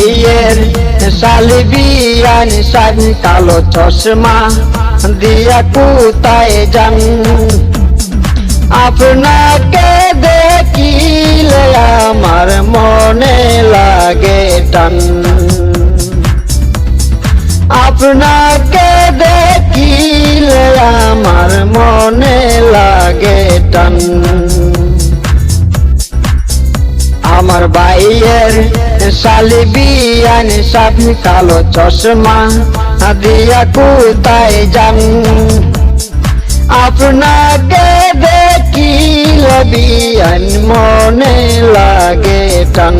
ভাইয়ের সালিবিয়ান সান কালো চশমা দিয়া কোথায় যান। আপনাকে দেখিলে আমার মনে লাগে টান। আপনাকে দেখিলে আমার মনে লাগে টান। আমার ভাইয়ের সালিবিয়ান সাপ কালো চশমা দিয়া কোথায় যান আপনাকে দেখিলে বিয়ান মনে লাগে টান।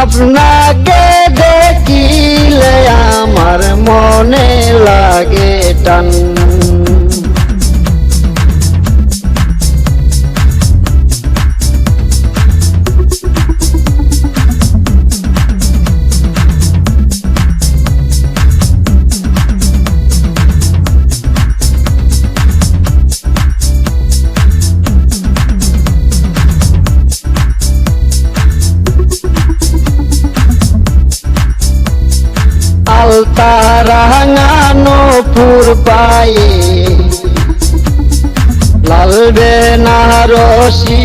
আপনাকে দেখিলে আমার মনে লাগে টান। আলতারাঙানো পুর পায়ে। লাল বেনারসি।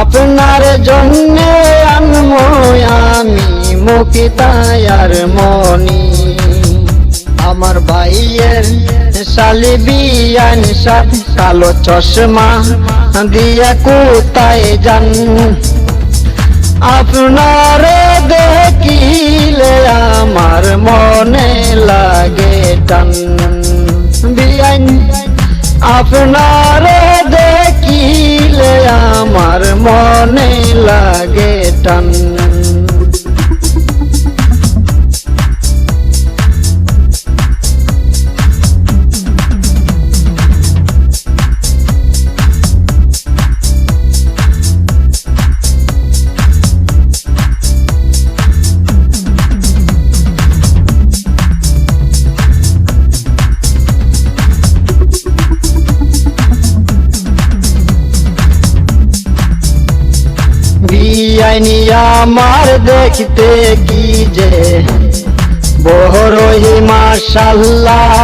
আপনার জন্য আনমো আমি মুকিতায়ার মনি। আমার ভাইয়ের সালিবিয়ান সাত, কালো চশমা দিয়া কোথায় যান আপনার দেখিলে আমার মনে লাগে টান। বিয়ান আপনার দেখিলে আমার মনে লাগে আমার দেখতে কি যে বহরহি মাশাল্লাহ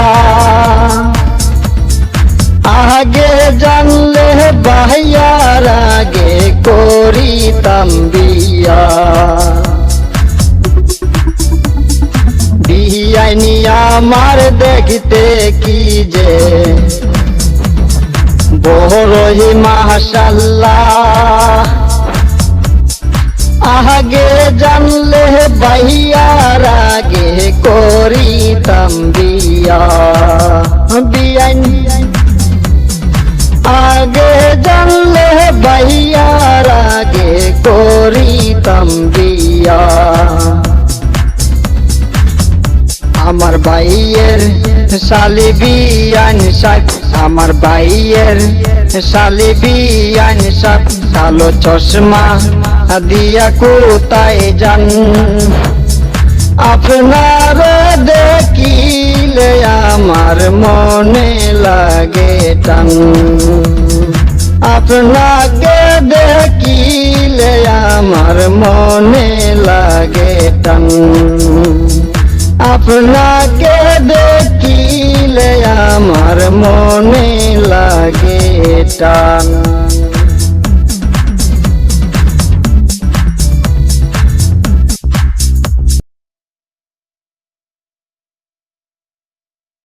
আগে জানলে ভাইয়ার আগে করিতাম বিয়া। বিয়াইনি আমার দেখতে কি যে বহরহি মাশাল্লাহ আগে জানলে ভাইয়ার আগে করিতাম বিয়া বিয়ান। আগে জানলে ভাইয়ার আগে করিতাম বিয়া আমার ভাইয়ের সালিবিয়ান সাপ আমার ভাইয়ের সালিবিয়ান সাপ কালো চশমা দিয়া কোথায় যান? আপনার দেখিলে আমার মনে লাগে টান। আপনাকে দেখিলে আমার মনে লাগে টান। আপনাকে দেখিলে আমার মনে লাগে টান।